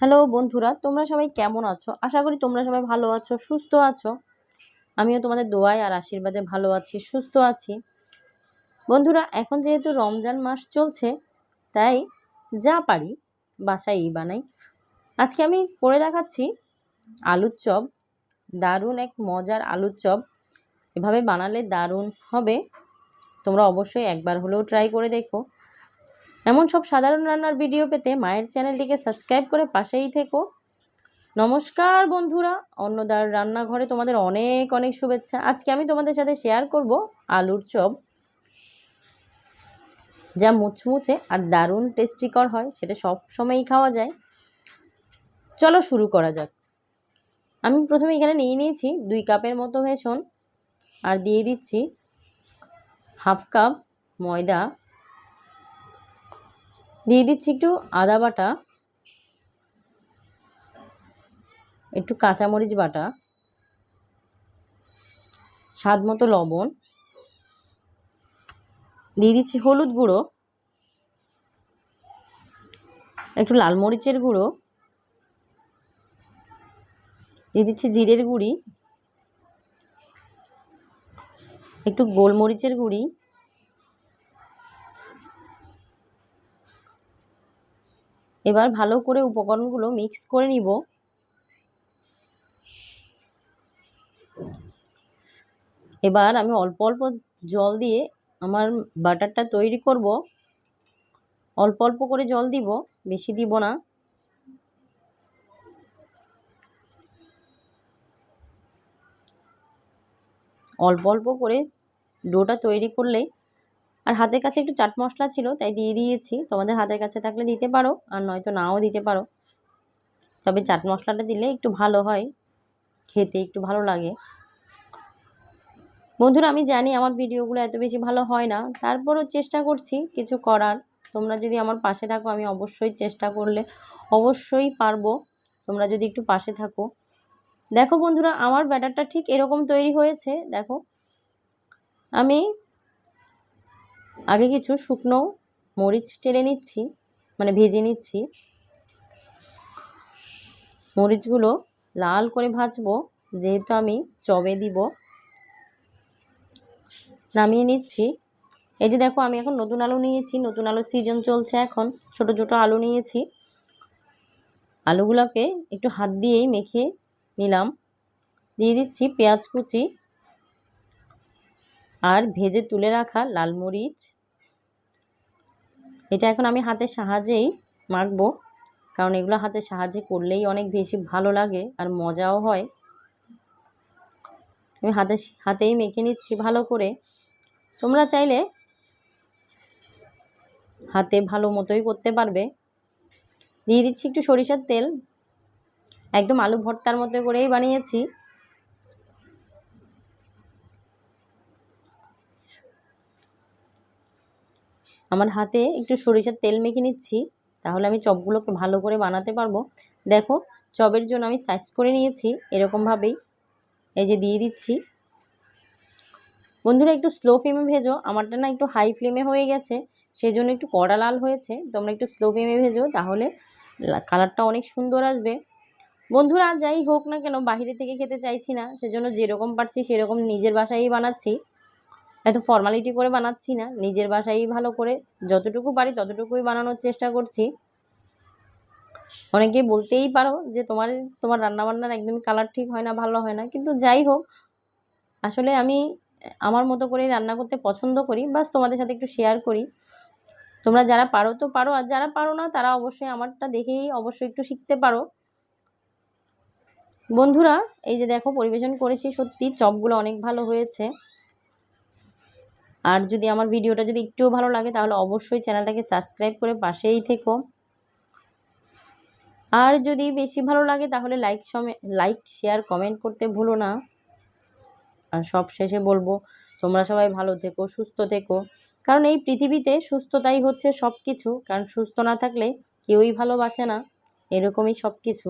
Hello বন্ধুরা, তোমরা সবাই কেমন আছো? আশা করি তোমরা সবাই ভালো আছো, সুস্থ আছো। আমিও তোমাদের দোয়ায় আর আশীর্বাদে ভালো আছি, সুস্থ আছি। বন্ধুরা, এখন যেহেতু রমজান মাস চলছে, তাই যা পারি বাসায়ই বানাই। আজকে আমি করে দেখাচ্ছি আলুর চপ। দারুণ এক মজার আলুর চপ। এভাবে বানালে দারুণ হবে। তোমরা অবশ্যই একবার হলেও ট্রাই করে দেখো। এমন সব সাধারণ রান্নার ভিডিও পেতে মায়ের চ্যানেলটিকে সাবস্ক্রাইব করে পাশেই থেকো। নমস্কার বন্ধুরা, অন্নদার রান্নাঘরে তোমাদের অনেক অনেক শুভেচ্ছা। আজকে আমি তোমাদের সাথে শেয়ার করব আলুর চপ। যা মুচমুচে আর দারুণ টেস্টিকর হয়, সেটা সব সময়ই খাওয়া যায়। চলো শুরু করা যাক। আমি প্রথমে এখানে নিয়ে নিয়েছি দুই কাপের মতো ভেসন আর দিয়ে দিচ্ছি হাফ কাপ ময়দা। দিয়ে দিচ্ছি একটু আদা বাটা, একটু কাঁচামরিচ বাটা, স্বাদ মতো লবণ, দিয়ে দিচ্ছি হলুদ গুঁড়ো, একটু লাল মরিচের গুঁড়ো, দিয়ে দিচ্ছি জিরের গুঁড়ি, একটু গোলমরিচের গুঁড়ি এবার ভালো করে উপকরণগুলো মিক্স করে নিব। এবার আমি অল্প অল্প জল দিয়ে আমার বাটারটা তৈরি করব। অল্প অল্প করে জল দিব, বেশি দিব না। অল্প অল্প করে ডোটা তৈরি করলেই আর হাতের কাছে একটু চাট মশলা ছিল, তাই দিয়ে দিয়েছি। তোমাদের হাতের কাছে থাকলে দিতে পারো, আর নয়তো নাও দিতে পারো। তবে চাট মশলাটা দিলে একটু ভালো হয়, খেতে একটু ভালো লাগে। বন্ধুরা, আমি জানি আমার ভিডিওগুলো এত বেশি ভালো হয় না, তারপরও চেষ্টা করছি কিছু করার। তোমরা যদি আমার পাশে থাকো, আমি অবশ্যই চেষ্টা করলে অবশ্যই পারব। তোমরা যদি একটু পাশে থাকো। দেখো বন্ধুরা, আমার ব্যাটারটা ঠিক এরকম তৈরি হয়েছে, দেখো। আমি আগে কিছু শুকনো মরিচ টেলে নিচ্ছি মানে ভেজে নিচ্ছি। মরিচগুলো লাল করে ভাজবো, যেহেতু আমি চবে দিব। নামিয়ে নিচ্ছি। এই যে দেখো, আমি এখন নতুন আলু নিয়েছি, নতুন আলুর সিজন চলছে এখন। ছোট ছোট আলু নিয়েছি। আলুগুলোকে একটু হাত দিয়েই মেখে নিলাম। দিয়ে দিচ্ছি পেঁয়াজ কুচি আর ভেজে তুলে রাখা লাল মরিচ। এটা এখন আমি হাতের সাহায্যেই মাখবো, কারণ এগুলো হাতের সাহায্যে করলেই অনেক বেশি ভালো লাগে আর মজাও হয়। আমি হাতে হাতেই মেখে নিচ্ছি ভালো করে। তোমরা চাইলে হাতে ভালো মতোই করতে পারবে। দিয়ে দিচ্ছি একটু সরিষার তেল। একদম আলু ভর্তার মতো করেই বানিয়েছি। আমার হাতে একটু সরিষার তেল মেখে নিচ্ছি, তাহলে আমি চপগুলোকে ভালো করে বানাতে পারব। দেখো, চপের জন্য আমি সাইজ করে নিয়েছি, এরকমভাবেই। এই যে দিয়ে দিচ্ছি। বন্ধুরা, একটু স্লো ফ্লেমে ভেজো, আমারটা না একটু হাই ফ্লেমে হয়ে গেছে সেই জন্য একটু কড়া লাল হয়েছে। তোমরা একটু স্লো ফ্লেমে ভেজো, তাহলে কালারটা অনেক সুন্দর আসবে। বন্ধুরা, যাই হোক না কেন বাহিরে থেকে খেতে চাইছি না, সেজন্য যেরকম পারছি সেরকম নিজের বাসায়ই বানাচ্ছি। এত ফর্মালিটি করে বানাচ্ছি না। নিজের বাসায়ই ভালো করে যতটুকু পারি ততটুকুই বানানোর চেষ্টা করছি। অনেকে বলতেই পারো যে তোমার তোমার রান্নাবান্নার একদমই কালার ঠিক হয় না, ভালো হয় না। কিন্তু যাই হোক, আসলে আমি আমার মতো করেই রান্না করতে পছন্দ করি। বাস তোমাদের সাথে একটু শেয়ার করি। তোমরা যারা পারো তো পারো, আর যারা পারো না, তারা অবশ্যই আমারটা দেখেই অবশ্যই একটু শিখতে পারো। বন্ধুরা, এই যে দেখো পরিবেশন করেছি, সত্যি চপগুলো অনেক ভালো হয়েছে। আর যদি আমার ভিডিওটা যদি একটুও ভালো লাগে, তাহলে অবশ্যই চ্যানেলটাকে সাবস্ক্রাইব করে পাশেই থেকো। আর যদি বেশি ভালো লাগে, তাহলে লাইক লাইক, শেয়ার, কমেন্ট করতে ভুলো না। আর সব শেষে বলব, তোমরা সবাই ভালো থেকো, সুস্থ থেকো। কারণ এই পৃথিবীতে সুস্থতাই হচ্ছে সব কিছু কারণ সুস্থ না থাকলে কেউই ভালোবাসে না। এরকমই সব কিছু